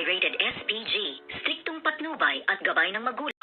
ay rated SPG, striktong patnubay at gabay ng magulang.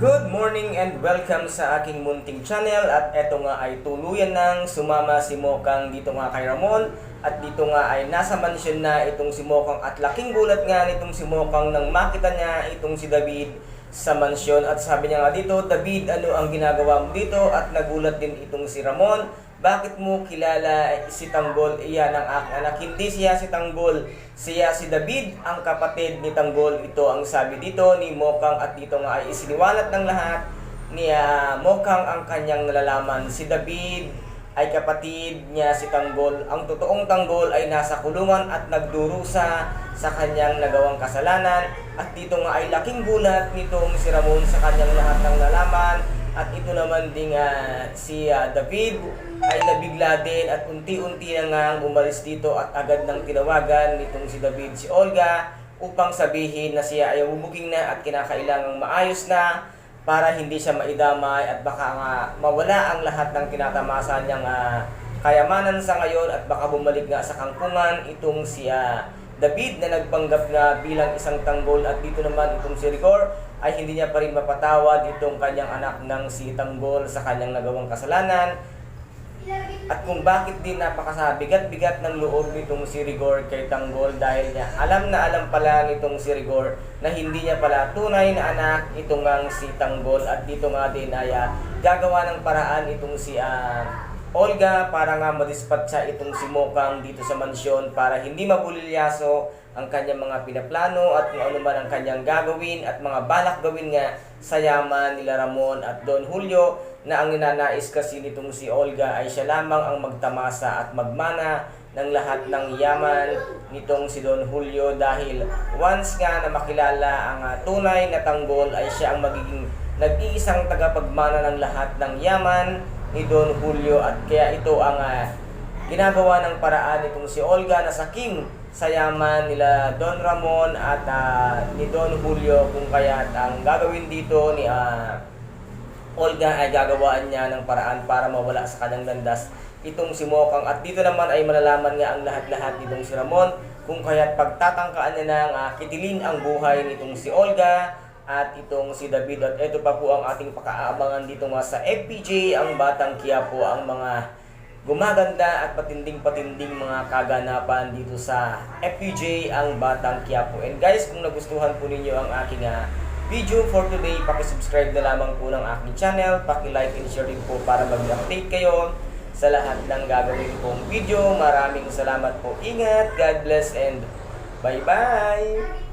Good morning and welcome sa aking munting channel at eto nga ay tuluyan ng sumama si Mokang dito nga kay Ramon at dito nga ay nasa mansyon na itong si Mokang at laking gulat nga nitong si Mokang nang makita niya itong si David sa mansyon at sabi niya nga dito, David ano ang ginagawa mo dito at nagulat din itong si Ramon bakit mo kilala si Tanggol? Iyan ang aking anak. Hindi siya si Tanggol. Siya si David, ang kapatid ni Tanggol. Ito ang sabi dito ni Mokang at dito nga ay isiniwalat ng lahat ni ah, Mokang ang kanyang nalalaman. Si David ay kapatid niya si Tanggol. Ang totoong Tanggol ay nasa kulungan at nagdurusa sa kanyang nagawang kasalanan. At dito nga ay laking gulat nitong si Ramon sa kanyang lahat ng nalaman. At ito naman ding ah, si ah, David ay nabigla din at unti-unti na nga umalis dito at agad nang tinawagan nitong si David si Olga upang sabihin na siya ay bubuging na at kinakailangang maayos na para hindi siya maidamay at baka nga mawala ang lahat ng tinatamasa niyang ah, kayamanan sa ngayon at baka bumalik nga sa kangkungan itong si ah, David na nagpanggap na bilang isang tanggol at dito naman itong si Rigor ay hindi niya pa rin mapatawad itong kanyang anak ng si Tanggol sa kanyang nagawang kasalanan at kung bakit din napakasabigat-bigat ng loob nitong si Rigor kay Tanggol dahil niya alam na alam pala nitong si Rigor na hindi niya pala tunay na anak itong ngang si Tanggol. At dito nga din ay ah, gagawa ng paraan itong si ah, Olga para nga madispatcha itong si Mokang dito sa mansyon para hindi mabulilyaso ang kanyang mga pinaplano at kung ano man ang kanyang gagawin at mga balak gawin nga sa yaman nila Ramon at Don Julio na ang ninanais kasi nitong si Olga ay siya lamang ang magtamasa at magmana ng lahat ng yaman nitong si Don Julio dahil once nga na makilala ang ah, tunay na tanggol ay siya ang magiging nag-iisang tagapagmana ng lahat ng yaman ni Don Julio at kaya ito ang ah, ginagawa ng paraan nitong si Olga na saking sa yaman nila Don Ramon at ah, ni Don Julio kung kaya ang gagawin dito ni ah, Olga ay gagawaan niya ng paraan para mawala sa kanyang landas itong si Mokang. At dito naman ay malalaman nga ang lahat-lahat nitong si Ramon kung kaya't pagtatangkaan niya ng ah, kitilin ang buhay nitong si Olga at itong si David. At ito pa po ang ating pakaabangan dito nga sa FPJ ang Batang Quiapo ang mga gumaganda at patinding-patinding mga kaganapan dito sa FPJ ang Batang Quiapo. And guys kung nagustuhan po ninyo ang aking ah, video for today subscribe na lamang po ng aking channel. Like and share din po para mag-update kayo sa lahat ng gagawin kong video. Maraming salamat po. Ingat God bless and bye bye